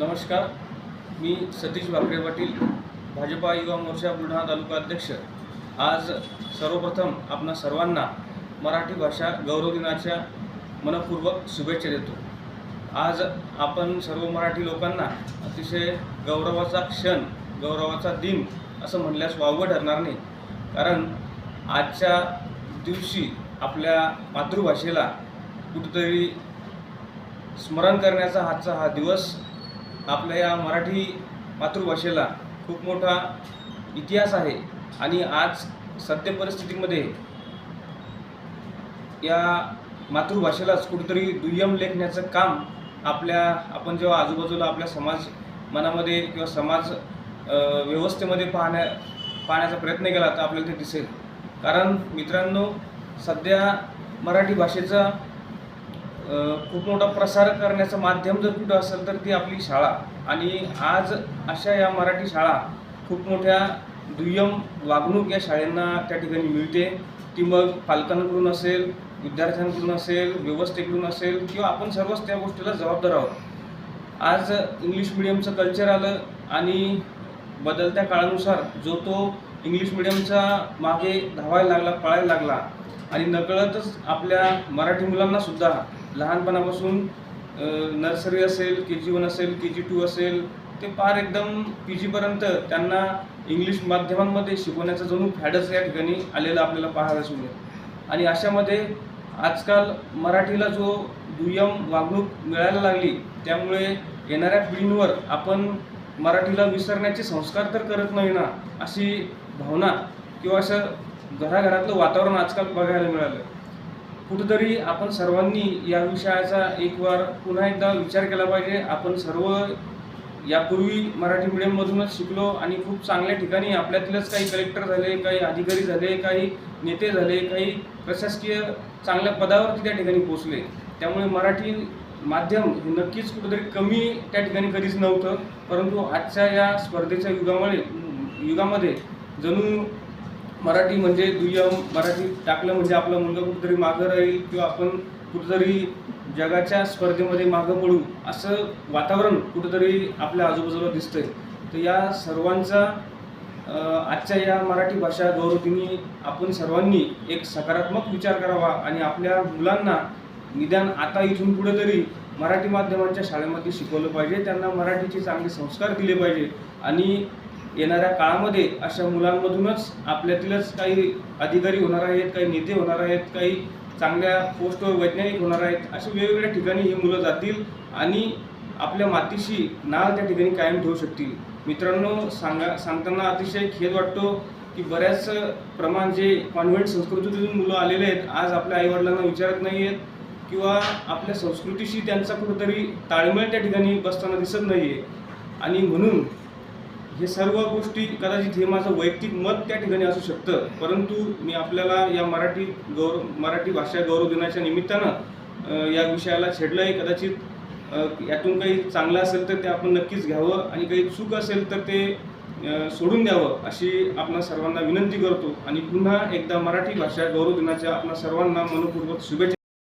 नमस्कार. मी सतीश भाकरे पाटील भाजपा युवा मोर्चा बुलढाणा तालुका अध्यक्ष. आज सर्वप्रथम आपणा सर्वांना मराठी भाषा गौरव दिनाच्या मनपूर्वक शुभेच्छा देतो. आज आपण सर्व मराठी लोकांना अतिशय गौरवाचा क्षण गौरवाचा दिन असं म्हणल्यास वावगं ठरणार नाही. कारण आजच्या दिवशी आपल्या मातृभाषेला कुठंतरी स्मरण करण्याचा आजचा हा दिवस आपल्या या मराठी मातृभाषेला खूप मोठा इतिहास आहे. आणि आज सद्य परिस्थितीमध्ये या मातृभाषेलाच कुठेतरी दुय्यम लेखण्याचं काम आपल्या आपण जेव्हा आजूबाजूला आपल्या समाज मनामध्ये किंवा समाज व्यवस्थेमध्ये पाहण्या पाहण्याचा प्रयत्न केला तर आपल्याला ते दिसेल. कारण मित्रांनो सध्या मराठी भाषेचा खूप मोठा प्रसार करण्याचं माध्यम जर कुठं असेल तर ती आपली शाळा. आणि आज अशा या मराठी शाळा खूप मोठ्या दुय्यम वागणूक या शाळांना त्या ठिकाणी मिळते. ती मग पालकांकडून असेल विद्यार्थ्यांकडून असेल व्यवस्थेकडून असेल किंवा आपण सर्वच त्या गोष्टीला जबाबदार आहोत. आज इंग्लिश मिडियमचं कल्चर आलं आणि बदलत्या काळानुसार जो तो इंग्लिश मिडियमच्या मागे धावायला लागला पळायला लागला आणि नकळतच आपल्या मराठी मुलांनासुद्धा लहानपणापासून नर्सरी असेल के जी वन असेल के जी टू असेल ते पार एकदम पी जीपर्यंत त्यांना इंग्लिश माध्यमांमध्ये शिकवण्याचं जणू फॅडच या ठिकाणी आलेलं आपल्याला पाहायला मिळेल. आणि अशामध्ये आजकाल मराठीला जो दुय्यम वागणूक मिळायला लागली त्यामुळे येणाऱ्या पिढींवर आपण मराठीला विसरण्याचे संस्कार तर करत नाही ना अशी भावना किंवा असं घराघरातलं वातावरण आजकाल बघायला मिळालं कुठंतरी आपण सर्वांनी या विषयाचा एक वार पुन्हा एकदा विचार केला पाहिजे. आपण सर्व यापूर्वी मराठी मिडियममधूनच शिकलो आणि खूप चांगल्या ठिकाणी आपल्यातीलच काही कलेक्टर झाले काही अधिकारी झाले काही नेते झाले काही प्रशासकीय चांगल्या पदावरती त्या ठिकाणी पोचले त्यामुळे मराठी माध्यम हे नक्कीच कुठेतरी कमी त्या ठिकाणी कधीच नव्हतं. परंतु आजच्या या स्पर्धेच्या युगामुळे युगामध्ये जणू मराठी म्हणजे दुय्यम मराठी टाकलं म्हणजे आपला मुलगा कुठेतरी मागं राहील किंवा आपण कुठेतरी जगाच्या स्पर्धेमध्ये मागं पडू असं वातावरण कुठेतरी आपल्या आजूबाजूला दिसतंय. तर या सर्वांचा आजच्या या मराठी भाषा गौरवदिनी आपण सर्वांनी एक सकारात्मक विचार करावा आणि आपल्या मुलांना निदान आता इथून पुढे तरी मराठी माध्यमांच्या शाळेमध्ये शिकवलं पाहिजे त्यांना मराठीचे चांगले संस्कार दिले पाहिजे आणि येणाऱ्या काळामध्ये अशा मुलांमधूनच आपल्यातीलच काही अधिकारी होणार आहेत काही नेते होणार आहेत काही चांगल्या पोस्टवर वैज्ञानिक होणार आहेत अशा वेगवेगळ्या ठिकाणी ही मुलं जातील आणि आपल्या मातीशी नाळ त्या ठिकाणी कायम ठेवू शकतील. मित्रांनो सांगा सांगताना अतिशय खेद वाटतो की बऱ्याच प्रमाण जे कॉन्व्हेंट संस्कृतीतून मुलं आलेले आहेत आज आपल्या आईवडिलांना विचारत नाही आहेत किंवा आपल्या संस्कृतीशी त्यांचा कुठंतरी ताळमेळ त्या ठिकाणी बसताना दिसत नाही आहे आणि म्हणून हे सर्व गोष्टी कदाचित हे माझं वैयक्तिक मत त्या ठिकाणी असू शकतं. परंतु मी आपल्याला या मराठी गौरव मराठी भाषा गौरव दिनाच्या निमित्तानं या विषयाला छेडलं आहे कदाचित यातून काही चांगलं असेल तर ते आपण नक्कीच घ्यावं आणि काही चूक असेल तर ते सोडून द्यावं अशी आपणा सर्वांना विनंती करतो. आणि पुन्हा एकदा मराठी भाषा गौरव दिनाच्या आपणा सर्वांना मनपूर्वक शुभेच्छा